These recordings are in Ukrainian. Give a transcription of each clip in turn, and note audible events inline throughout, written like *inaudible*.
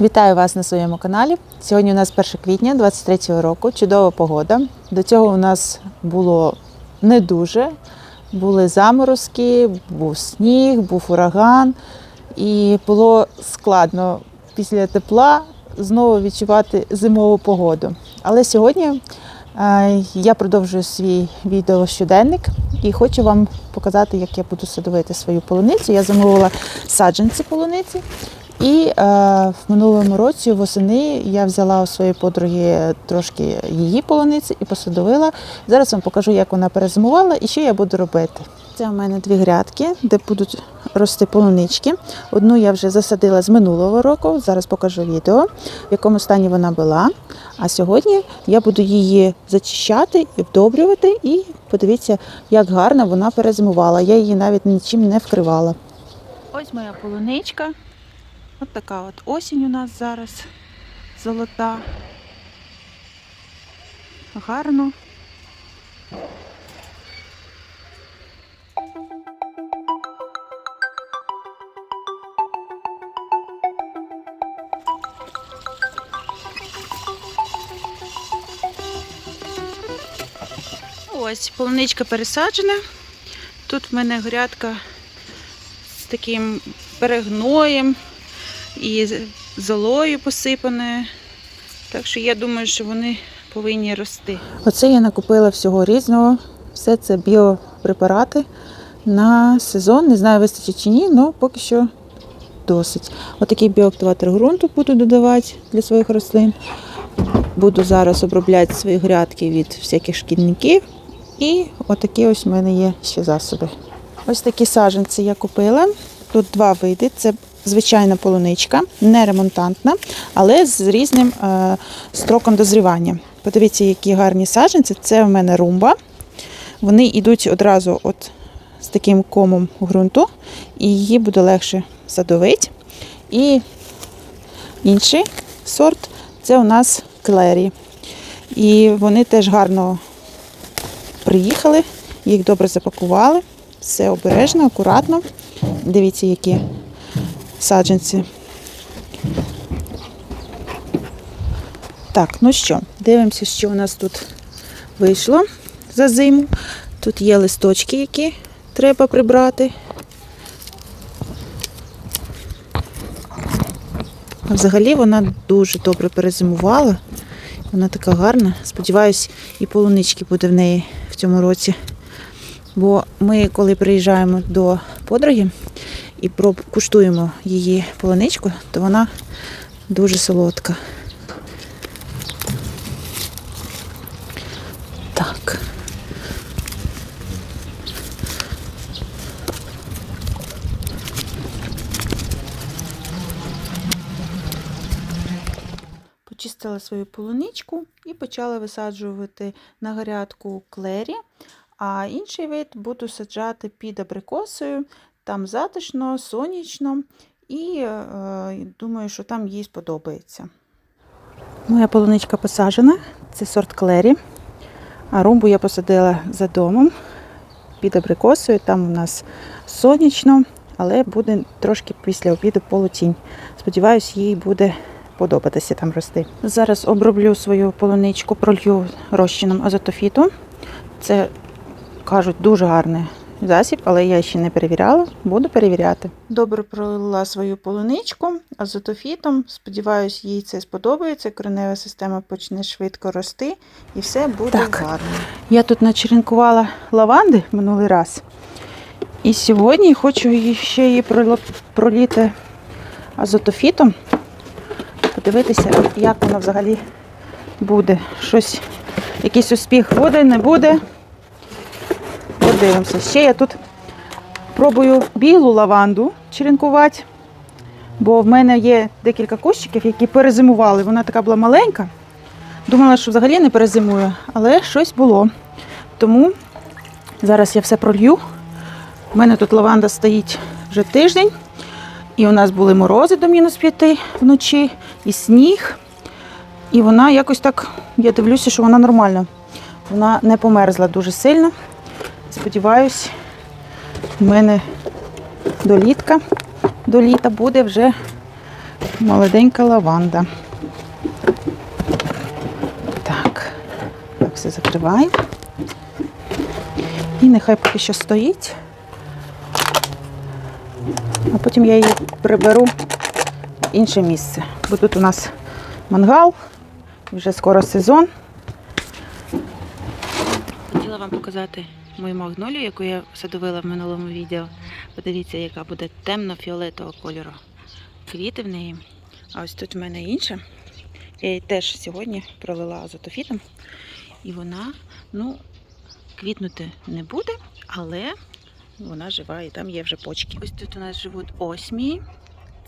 Вітаю вас на своєму каналі. Сьогодні у нас 1 квітня 23 року. Чудова погода. До цього у нас було не дуже. Були заморозки, був сніг, був ураган, і було складно після тепла знову відчувати зимову погоду. Але сьогодні е, я продовжую свій відеощоденник і хочу вам показати, як я буду садовити свою полуницю. Я замовила саджанці полуниці. І е, в минулому році восени я взяла у своєї подруги трошки її полуниці і посадовила. Зараз вам покажу, як вона перезимувала і що я буду робити. Це у мене дві грядки, де будуть рости полунички. Одну я вже засадила з минулого року. Зараз покажу відео, в якому стані вона була. А сьогодні я буду її зачищати і вдобрювати. І подивіться, як гарно вона перезимувала. Я її навіть нічим не вкривала. Ось моя полуничка. От така от осінь у нас зараз золота. Гарно. Ось полуничка пересаджена. Тут в мене грядка з таким перегноєм і золою посипане. Так що я думаю, що вони повинні рости. Оце я накупила всього різного. Все це біопрепарати на сезон. Не знаю, вистачить чи ні, але поки що досить. Отакий біоактиватор ґрунту буду додавати для своїх рослин. Буду зараз обробляти свої грядки від всяких шкідників. І отакі ось в мене є ще засоби. Ось такі саджанці я купила. Тут два види. Це звичайна полуничка, не ремонтантна, але з різним е, строком дозрівання. Подивіться, які гарні саджанці. Це в мене румба. Вони йдуть одразу от з таким комом ґрунту, і її буде легше садовити. І інший сорт це у нас клері. І вони теж гарно приїхали, їх добре запакували. Все обережно, акуратно. Дивіться, які саджанці. Так, ну що, дивимося, що у нас тут вийшло за зиму. Тут є листочки, які треба прибрати. Взагалі вона дуже добре перезимувала. Вона така гарна. Сподіваюсь, і полунички буде в неї в цьому році. Бо ми, коли приїжджаємо до подруги і проб- куштуємо її полуничку, то вона дуже солодка. Так. Почистила свою полуничку і почала висаджувати на грядку клері. А інший вид буду саджати під абрикосою. Там затишно, сонячно, і е, думаю, що там їй сподобається. Моя полуничка посаджена, це сорт клері. А румбу я посадила за домом під абрикосою. Там у нас сонячно, але буде трошки після обіду полутінь. Сподіваюсь, їй буде подобатися там рости. Зараз оброблю свою полуничку, пролью розчином азотофіту. Це кажуть дуже гарний засіб, але я ще не перевіряла, буду перевіряти. Добре пролила свою полуничку азотофітом. Сподіваюсь, їй це сподобається. Коренева система почне швидко рости і все буде Так. гарно. Я тут начеренкувала лаванди минулий раз. І сьогодні хочу ще її проліти азотофітом. Подивитися, як воно взагалі буде. Щось, якийсь успіх буде, не буде. Подивимося. Ще я тут пробую білу лаванду черенкувати, бо в мене є декілька кущиків, які перезимували. Вона така була маленька. Думала, що взагалі не перезимує, але щось було. Тому зараз я все пролью. У мене тут лаванда стоїть вже тиждень, і у нас були морози до мінус п'яти вночі, і сніг. І вона якось так, я дивлюся, що вона нормальна. Вона не померзла дуже сильно. Сподіваюсь, в мене до літка, до літа буде вже молоденька лаванда. Так, так все закриваю. І нехай поки що стоїть. А потім я її приберу в інше місце. Бо тут у нас мангал, вже скоро сезон. Хотіла вам показати мою магнолію, яку я садовила в минулому відео. Подивіться, яка буде темно-фіолетового кольору. Квіти в неї. А ось тут в мене інша. Я її теж сьогодні пролила азотофітом. І вона, ну, квітнути не буде, але вона жива і там є вже почки. Ось тут у нас живуть осмії.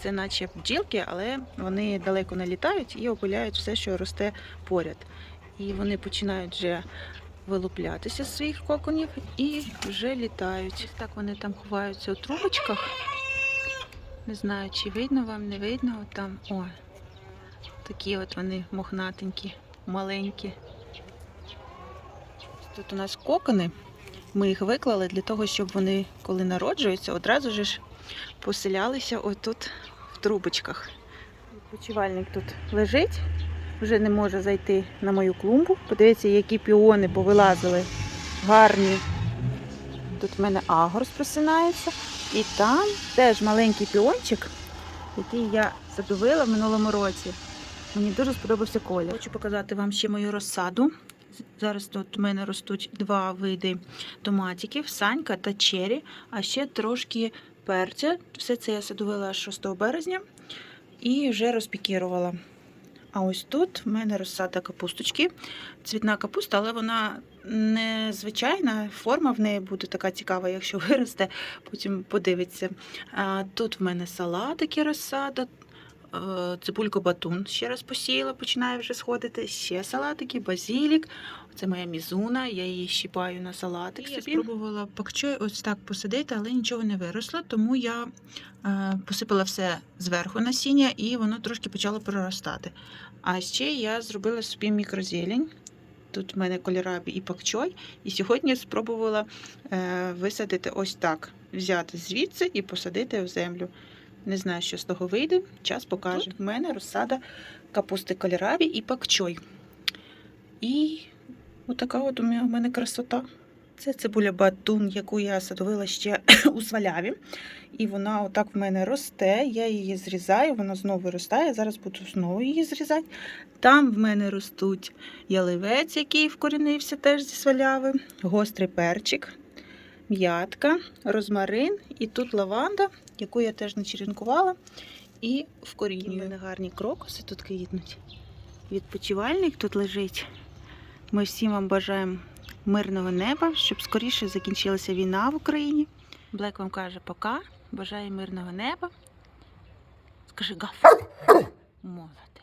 Це наче бджілки, але вони далеко не літають і опиляють все, що росте поряд. І вони починають вже вилуплятися з своїх коконів і вже літають. Так вони там ховаються у трубочках. Не знаю, чи видно вам, не видно. Там, о, такі от вони мохнатенькі, маленькі. Тут у нас кокони. Ми їх виклали для того, щоб вони, коли народжуються, одразу ж поселялися отут в трубочках. Відпочивальник тут лежить, вже не може зайти на мою клумбу. Подивіться, які піони повилазили гарні. Тут в мене агорс просинається. І там теж маленький піончик, який я садовила в минулому році. Мені дуже сподобався колір. Хочу показати вам ще мою розсаду. Зараз тут у мене ростуть два види томатиків, санька та чері, а ще трошки перця. Все це я садовила 6 березня і вже розпікірувала. А ось тут в мене розсада капусточки. Цвітна капуста, але вона не звичайна. Форма в неї буде така цікава, якщо виросте, потім подивиться. Тут в мене салатики розсада. Е, Цибульку батун ще раз посіяла, починає вже сходити. Ще салатики, базілік. Це моя мізуна, я її щіпаю на салатик. Я спробувала пакчой ось так посадити, але нічого не виросло, тому я е, посипала все зверху насіння і воно трошки почало проростати. А ще я зробила собі мікрозелень. Тут в мене кольорабі і пакчой. І сьогодні спробувала е, висадити ось так: взяти звідси і посадити в землю. Не знаю, що з того вийде, час покаже. Тут в мене розсада капусти кольорабі і пакчой. І отака от у мене- красота. Це цибуля батун, яку я садовила ще *coughs* у сваляві. І вона отак в мене росте. Я її зрізаю, вона знову виростає. Зараз буду знову її зрізати. Там в мене ростуть яливець, який вкорінився теж зі сваляви, гострий перчик, м'ятка, розмарин і тут лаванда, яку я теж начерінкувала. І вкорінюю. У мене гарні крокуси тут квітнуть. Відпочивальник тут лежить. Ми всім вам бажаємо мирного неба, щоб скоріше закінчилася війна в Україні. Блек вам каже пока. Бажаю мирного неба. Скажи гаф. Молодець.